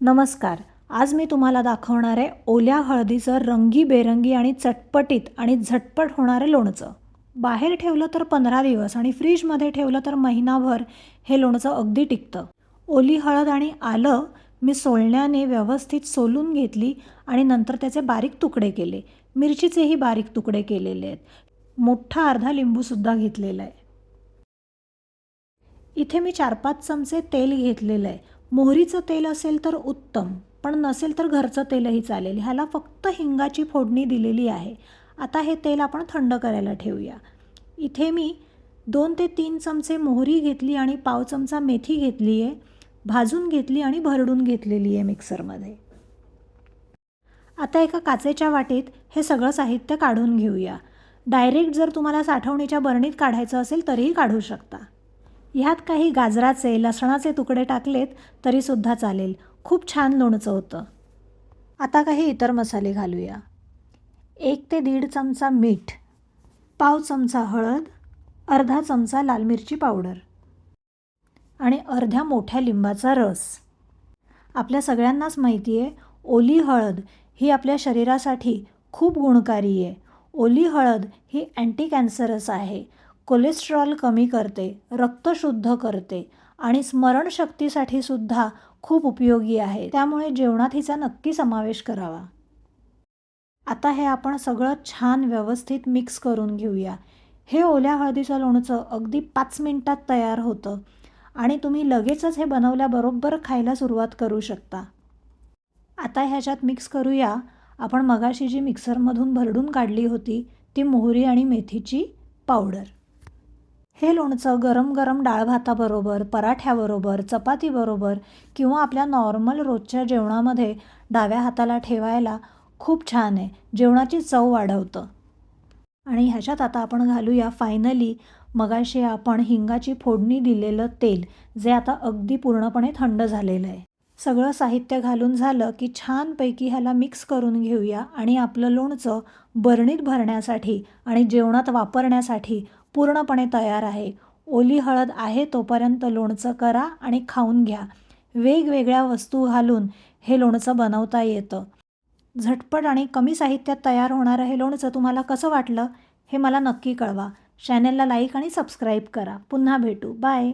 नमस्कार. आज मी तुम्हाला दाखवणार आहे ओल्या हळदीचं रंगीबेरंगी आणि चटपटीत आणि झटपट होणारं लोणचं. बाहेर ठेवलं तर पंधरा दिवस आणि फ्रीजमध्ये ठेवलं तर महिनाभर हे लोणचं अगदी टिकतं. ओली हळद आणि आलं मी सोलण्याने व्यवस्थित सोलून घेतली आणि नंतर त्याचे बारीक तुकडे केले. मिरचीचेही बारीक तुकडे केलेले आहेत. मोठा अर्धा लिंबूसुद्धा घेतलेला आहे. इथे मी चार पाच चमचे तेल घेतलेलं आहे. मोहरीचं तेल असेल तर उत्तम पण नसेल तर घरचं तेलही चालेल. ह्याला फक्त हिंगाची फोडणी दिलेली आहे. आता हे तेल आपण थंड करायला ठेवूया. इथे मी दोन ते तीन चमचे मोहरी घेतली आणि पाव चमचा मेथी घेतली आहे भाजून घेतली आणि भरडून घेतलेली आहे मिक्सरमध्ये. आता एका काचेच्या वाटीत हे सगळं साहित्य काढून घेऊया. डायरेक्ट जर तुम्हाला साठवणीच्या बरणीत काढायचं असेल तरीही काढू शकता. ह्यात काही गाजराचे लसणाचे तुकडे टाकलेत तरीसुद्धा चालेल. खूप छान लोणचं होतं. आता काही इतर मसाले घालूया. एक ते दीड चमचा मीठ पाव चमचा हळद अर्धा चमचा लाल मिरची पावडर आणि अर्ध्या मोठ्या लिंबाचा रस. आपल्या सगळ्यांनाच माहिती आहे ओली हळद ही आपल्या शरीरासाठी खूप गुणकारी आहे. ओली हळद ही अँटी कॅन्सरस आहे. कोलेस्ट्रॉल कमी करते रक्त शुद्ध करते आणि स्मरणशक्तीसाठी सुद्धा खूप उपयोगी आहे. त्यामुळे जेवणात हिचा नक्की समावेश करावा. आता हे आपण सगळं छान व्यवस्थित मिक्स करून घेऊया. हे ओल्या हळदीचं लोणचं अगदी पाच मिनटात तयार होतं आणि तुम्ही लगेचच हे बनवल्याबरोबर खायला सुरुवात करू शकता. आता ह्याच्यात मिक्स करूया. आपण मगाशी जी मिक्सरमधून भरडून काढली होती ती मोहरी आणि मेथीची पावडर. हे लोणचं गरम गरम डाळ भाताबरोबर पराठ्याबरोबर चपातीबरोबर किंवा आपल्या नॉर्मल रोजच्या जेवणामध्ये डाव्या हाताला ठेवायला खूप छान आहे. जेवणाची चव वाढवतं. आणि ह्याच्यात आता आपण घालूया फायनली मगाशी आपण हिंगाची फोडणी दिलेलं तेल जे आता अगदी पूर्णपणे थंड झालेलं आहे. सगळं साहित्य घालून झालं की छानपैकी ह्याला मिक्स करून घेऊया आणि आपलं लोणचं बरणीत भरण्यासाठी आणि जेवणात वापरण्यासाठी पूर्णपणे तयार आहे. ओली हळद आहे तोपर्यंत लोणचं करा आणि खाऊन घ्या. वेगवेगळ्या वस्तू घालून हे लोणचं बनवता येतं. झटपट आणि कमी साहित्यात तयार होणारं हे लोणचं तुम्हाला कसं वाटलं हे मला नक्की कळवा. चॅनेलला लाईक आणि सबस्क्राईब करा. पुन्हा भेटू. बाय.